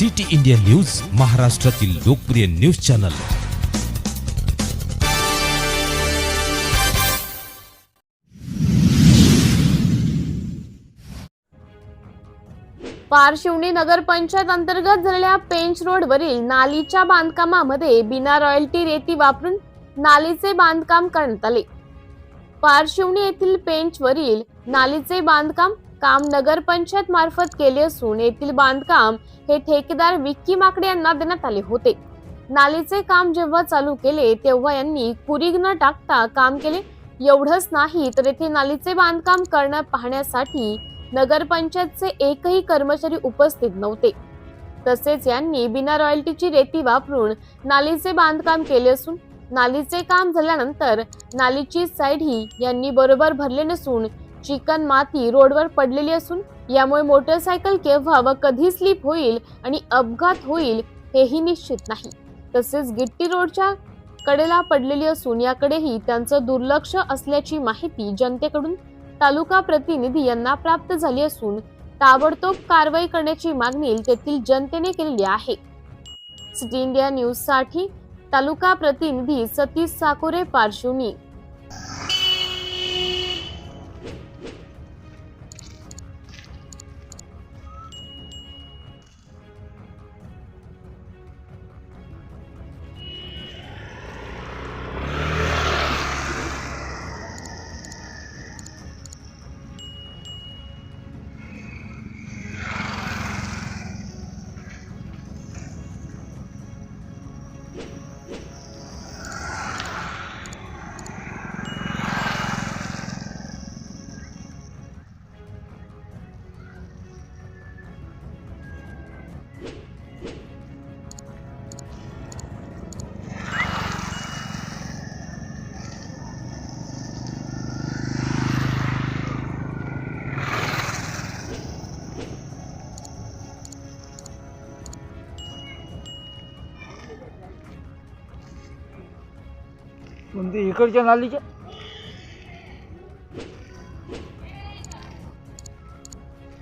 City India news महाराष्ट्रातील लोकप्रिय news channel. Parshivni नगरपंचायत अंतर्गत झालेल्या पेंच रोडवरील नालीच्या बांधकामामध्ये बिना रॉयल्टी रेती वापरून नालीचे बांधकाम करण्यात आले. पारशिवनी येथील पेंचवरील नालीचे बांधकाम काम नगरपंचायत मार्फत केले असून येथील बांधकाम हे ठेकेदार विक्की माकडे यांना देण्यात आले होते. नालीचे काम जेव्हा चालू केले तेव्हा यांनी कुरीग न टाकता काम केले. एवढंच नाही तर येथे नालीचे बांधकाम करणं पाहण्यासाठी नगरपंचायतचे एकही कर्मचारी उपस्थित नव्हते. तसेच यांनी बिना रॉयल्टीची रेती वापरून नालीचे बांधकाम केले असून नालीचे काम झाल्यानंतर नालीची साईड ही यांनी बरोबर भरले नसून चिकन माती रोडवर पडलेली असून यामुळे मोटरसायकल केव्हा व कधी स्लिप होईल आणि अपघात होईल हेही निश्चित नाही. तसेच गिट्टी रोडच्या कडेला पडलेली असून याकडेही त्यांचं दुर्लक्ष असल्याची माहिती जनतेकडून तालुका प्रतिनिधी यांना प्राप्त झाली असून ताबडतोब कारवाई करण्याची मागणी तेथील जनतेने केलेली आहे. सिटी इंडिया न्यूजसाठी तालुका प्रतिनिधी सतीश साकोरे पार्श्वनी. कोणती इकडच्या नालीच्या?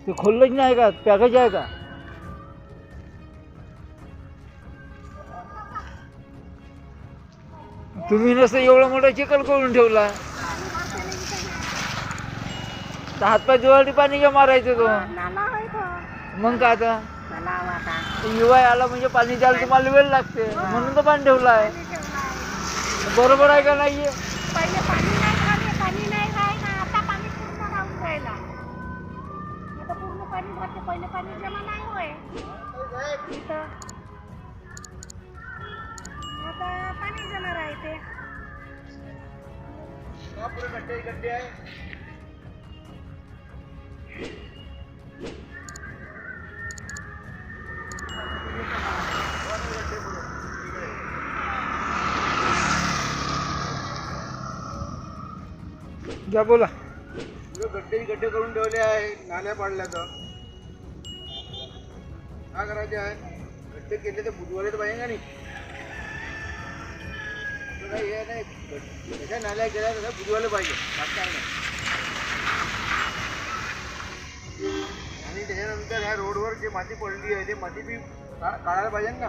ते खोललंच नाही का? पॅकेज आहे का? तुम्ही नसतं एवढा मोठा चिखल करून ठेवला. तर हातपाय दिवाळी पाणी का मारायचं तो. मग काय आता? तलाव आता. युवा आला म्हणजे पाणी द्यायला तुम्हाला वेळ लागते. म्हणून तर पाणी ठेवलं आहे बरोबर आहे का नाहीये? पहिले पाणी नाही झाले पाणी नाही राहिला आता पाणी पूर्ण राहून राहिला. आता पूर्ण पाणी भरते पहिले पाणी जमा नाही होय. इथं. आता पाणी जमा राहते. घ्या बोला. पुढे गड्डे गड्डे करून ठेवले आहे नाल्या पाडल्याचं. काय करायचे आहे? गड्डे केले तर बुधवारी पाहिजे का नाही? असं हे नाही. नाल्या केल्या तर बुधवायला पाहिजे. काय नाही. आणि त्याच्यानंतर ह्या रोडवर जे माती पडली आहे ते माती बी का- काढायला पाहिजे ना.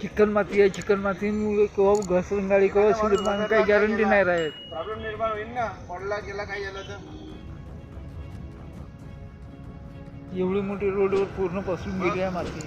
चिकन माती आहे चिकन माती केव्हा घसरून गाडी केव्हा सुरू काही गॅरंटी नाही राहत. प्रॉब्लेम निर्माण होईल ना. पडला गेला काही झालं तर? एवढी मोठी रोडवर पूर्ण पसरून गेली आहे माती.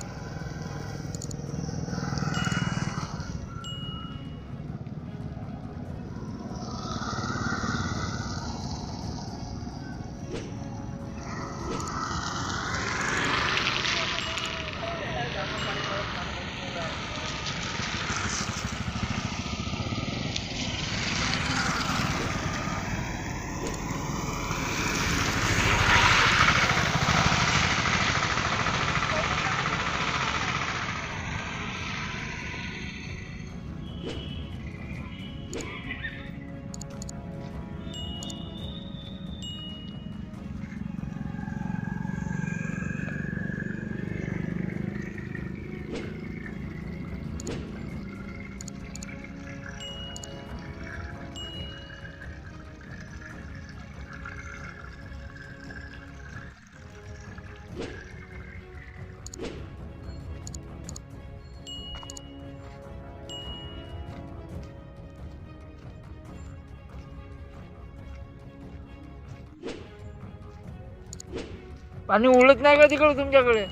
पाणी उडत नाही का तिकडे तुमच्याकडे?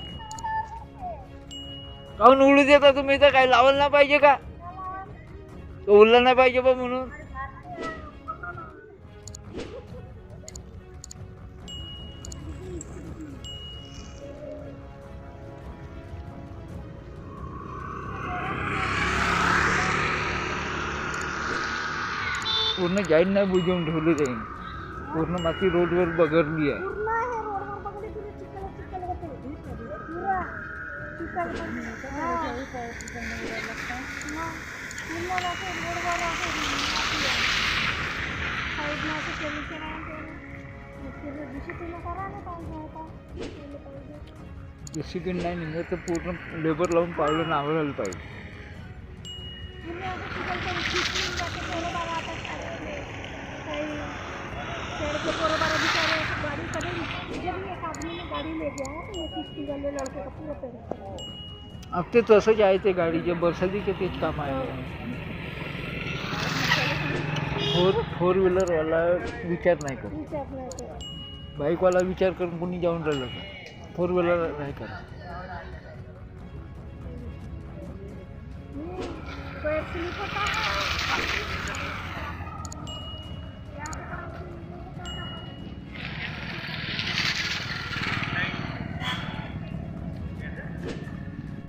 काहून उडू देता तुम्ही? तर काही लावलं नाही पाहिजे का? तो उरला नाही पाहिजे बा म्हणून. पूर्ण जाईन नाही बुजवून ठेवली जाईन पूर्ण माती रोडवर बगरली आहे. डिसिप्लिन नाही निघत तर पूर्ण लेबर लावून पावलं नावरायला पाहिजे. काही अब ते तसंच आहे ते गाडीचे बरसातीचे तेच काम आहे. फोर फोर व्हीलरवाला विचार नाही करत. बाईकवाला विचार करून कोणी जाऊन राहिलं का? फोर व्हीलर नाही करत.